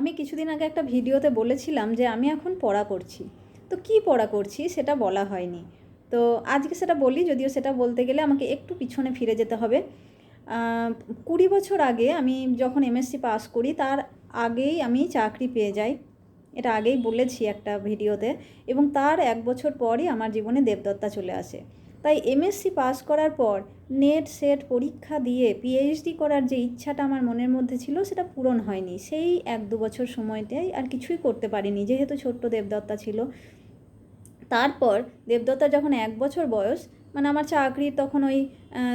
আমি কিছুদিন আগে একটা ভিডিওতে বলেছিলাম যে আমি এখন পড়া করছি। তো কি পড়া করছি সেটা বলা হয়নি। তো আজকে সেটা বলি, যদিও সেটা বলতে গেলে আমাকে একটু পিছনে ফিরে যেতে হবে। কুড়ি বছর আগে আমি যখন এমএসসি পাস করি, তার আগেই আমি চাকরি পেয়ে যাই। এটা আগেই বলেছি একটা ভিডিওতে। এবং তার এক বছর পরই আমার জীবনে দেবদত্তা চলে আসে। তাই এমএসসি পাস করার পর নেট, সেট, পরীক্ষা দিয়ে পিএইচডি করার যে ইচ্ছাটা আমার মনের মধ্যে ছিল সেটা পূরণ হয়নি। সেই এক দু বছর সময়টাই আর কিছুই করতে পারিনি, যেহেতু ছোট্ট দেবদত্তা ছিল। তারপর দেবদত্তা যখন এক বছর বয়স মানে আমার চাকরির তখন ওই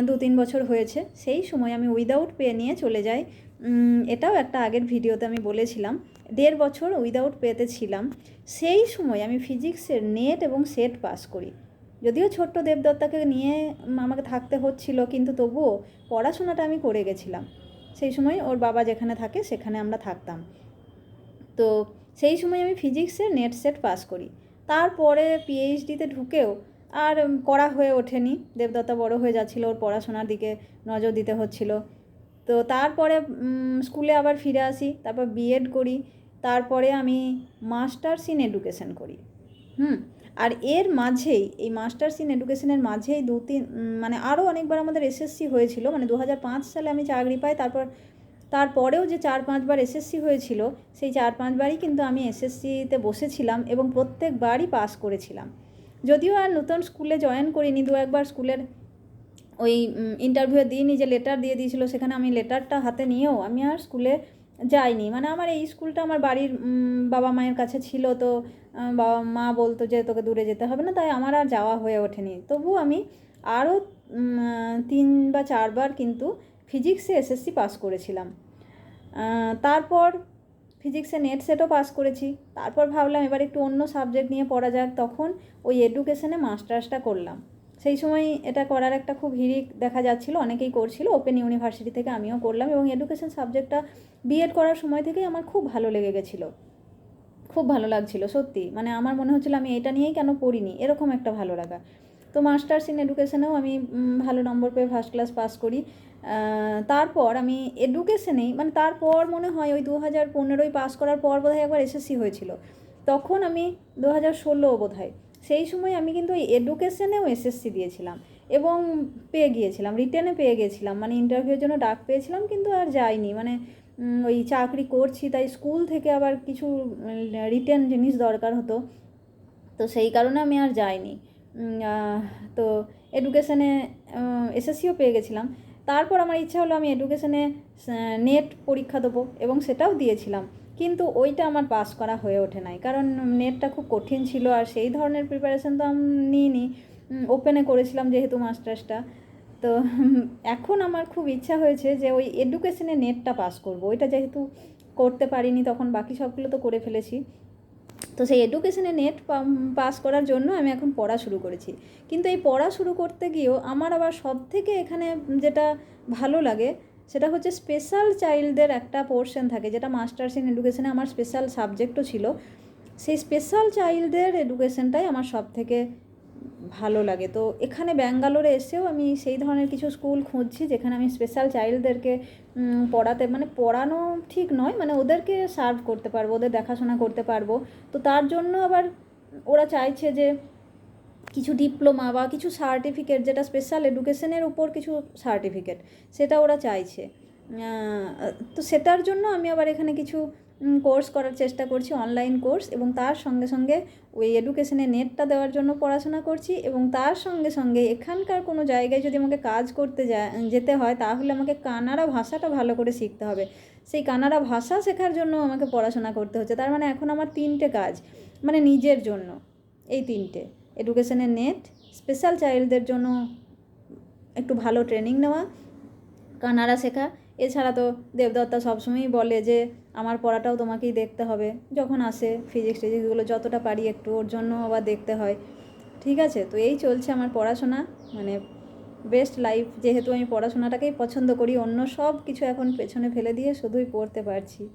দু তিন বছর হয়েছে, সেই সময় আমি উইদাউট পে নিয়ে চলে যাই। এটাও একটা আগের ভিডিওতে আমি বলেছিলাম, দেড় বছর উইদাউট পেতে ছিলাম। সেই সময় আমি ফিজিক্সের নেট এবং সেট পাস করি। যদিও ছোট্ট দেবদত্তাকে নিয়ে আমাকে থাকতে হচ্ছিল, কিন্তু তবুও পড়াশোনাটা আমি করে গেছিলাম। সেই সময় ওর বাবা যেখানে থাকে সেখানে আমরা থাকতাম। তো সেই সময় আমি ফিজিক্সের নেট সেট পাস করি। তারপরে পিএইচডিতে ঢুকেও আর করা হয়ে ওঠেনি। দেবদত্তা বড় হয়ে যাচ্ছিল, ওর পড়াশোনার দিকে নজর দিতে হচ্ছিল। তো তারপরে স্কুলে আবার ফিরে আসি, তারপর বিএড করি, তারপরে আমি মাস্টার্স ইন এডুকেশন করি। হুম? আর এর মাঝেই, এই মাস্টার্স ইন এডুকেশনের মাঝেই দু তিন মানে আরও অনেকবার আমাদের এসএসসি হয়েছিল মানে দু হাজার পাঁচ সালে আমি চাকরি পাই, তারপর, তারপরেও যে চার পাঁচবার এসএসসি হয়েছিল, সেই চার পাঁচবারই কিন্তু আমি এসএসসিতে বসেছিলাম এবং প্রত্যেকবারই পাস করেছিলাম। যদিও আর নতুন স্কুলে জয়েন করিনি, দু একবার স্কুলের ওই ইন্টারভিউ দিইনি, যে লেটার দিয়ে দিয়েছিল, সেখানে আমি লেটারটা হাতে নিয়েও আমি আর স্কুলে যাইনি মানে আমার এই স্কুলটা আমার বাড়ির বাবা মায়ের কাছে ছিল তো বাবা মা বলতো যে তোকে দূরে যেতে হবে না, তাই আমার আর যাওয়া হয়ে ওঠেনি। তবু আমি আরও তিন বা চারবার কিন্তু ফিজিক্সে এসএসসি পাস করেছিলাম। তারপর ফিজিক্সে নেট সেটও পাস করেছি। তারপর ভাবলাম এবার একটু অন্য সাবজেক্ট নিয়ে পড়া যাক। তখন ওই এডুকেশনে মাস্টার্সটা করলাম। সেই সময় এটা করার একটা খুব হিড়িক দেখা যাচ্ছিল, অনেকেই করছিল। ওপেন ইউনিভার্সিটি থেকে আমিও করলাম এবং এডুকেশন সাবজেক্টটা বিএড করার সময় থেকেই আমার খুব ভালো লেগে গেছিল। খুব ভালো লাগছিল, সত্যি। মানে আমার মনে হচ্ছিল আমি এটা নিয়েই কেন পড়িনি? এরকম একটা ভালো লাগা। তো মাস্টার্স ইন এডুকেশনেও আমি ভালো নম্বর পেয়ে ফার্স্ট ক্লাস পাস করি। তারপর আমি এডুকেশনেই মানে তারপর মনে হয় ওই দু হাজার পনেরোই পাস করার পর বোধহয় একবার এসএসসি হয়েছিল। তখন আমি দু হাজার ষোলো বোধহয় সেই সময় আমি কিন্তু ওই এডুকেশনেও এসএসসি দিয়েছিলাম এবং পেয়ে গিয়েছিলাম রিটেনে পেয়ে গিয়েছিলাম। মানে ইন্টারভিউর জন্য ডাক পেয়েছিলাম কিন্তু আর যাইনি। মানে ওই চাকরি করছি, তাই স্কুল থেকে আবার কিছু রিটেন জিনিস দরকার হতো। তো সেই কারণে আমি আর যাইনি। তো এডুকেশনে এসএসসিও পেয়ে গেছিলাম। তারপর আমার ইচ্ছা হলো আমি এডুকেশনে নেট পরীক্ষা দেবো এবং সেটাও দিয়েছিলাম। কিন্তু ওইটা আমার পাস করা হয়ে ওঠে নাই। কারণ নেটটা খুব কঠিন ছিল আর সেই ধরনের প্রিপারেশন তো আমি নিইনি। ওপেনে করেছিলাম যেহেতু মাস্টার্সটা তো এখন আমার খুব ইচ্ছা হয়েছে যে ওই এডুকেশনে নেটটা পাস করব। ওইটা যেহেতু করতে পারিনি, তখন বাকি সবগুলো তো করে ফেলেছি। তো সেই এডুকেশনে নেট পাস করার জন্য আমি এখন পড়া শুরু করেছি। কিন্তু এই পড়া শুরু করতে গিয়েও আমার আবার সব থেকে এখানে যেটা ভালো লাগে সেটা হচ্ছে স্পেশাল চাইল্ডদের একটা পোর্শন থাকে, যেটা মাস্টার্স ইন এডুকেশনে আমার স্পেশাল সাবজেক্টও ছিল। সেই স্পেশাল চাইল্ডদের এডুকেশনটাই আমার সব থেকে ভালো লাগে। তো এখানে ব্যাঙ্গালোরে এসেও আমি সেই ধরনের কিছু স্কুল খুঁজছি, যেখানে আমি স্পেশাল চাইল্ডদেরকে পড়াতে মানে পড়ানো ঠিক নয় মানে ওদেরকে সার্ভ করতে পারব, ওদের দেখাশোনা করতে পারব। তো তার জন্য আবার ওরা চাইছে যে কিছু ডিপ্লোমা বা কিছু সার্টিফিকেট যেটা স্পেশাল এডুকেশনের উপর কিছু সার্টিফিকেট সেটা ওরা চাইছে। তো সেটার জন্য আমি আবার এখানে কিছু কোর্স করার চেষ্টা করছি অনলাইন কোর্স এবং তার সঙ্গে সঙ্গে ওই এডুকেশনে নেটটা দেওয়ার জন্য পড়াশোনা করছি এবং তার সঙ্গে সঙ্গে এখানকার কোনো জায়গায় যদি আমাকে কাজ করতে যেতে হয় তাহলে আমাকে কানাড়া ভাষাটা ভালো করে শিখতে হবে। সেই কানাড়া ভাষা শেখার জন্য আমাকে পড়াশোনা করতে হচ্ছে। তার মানে এখন আমার তিনটে কাজ মানে নিজের জন্য, এই তিনটে। এডুকেশনের নেট। স্পেশাল চাইল্ডদের জন্য একটু ভালো ট্রেনিং নেওয়া, কানাড়া শেখা। এছাড়া তো দেবদত্তা সবসময়ই বলে যে, আমার পড়াটাও তোমাকেই দেখতে হবে। যখন আসে ফিজিক্স টিজিক্সগুলো যতটা পারি একটু ওর জন্য আবার দেখতে হয়। ঠিক আছে? তো এই চলছে আমার পড়াশোনা। মানে বেস্ট লাইফ যেহেতু আমি পড়াশোনাটাকেই পছন্দ করি, অন্য সব কিছু এখন পেছনে ফেলে দিয়ে শুধুই পড়তে পারছি।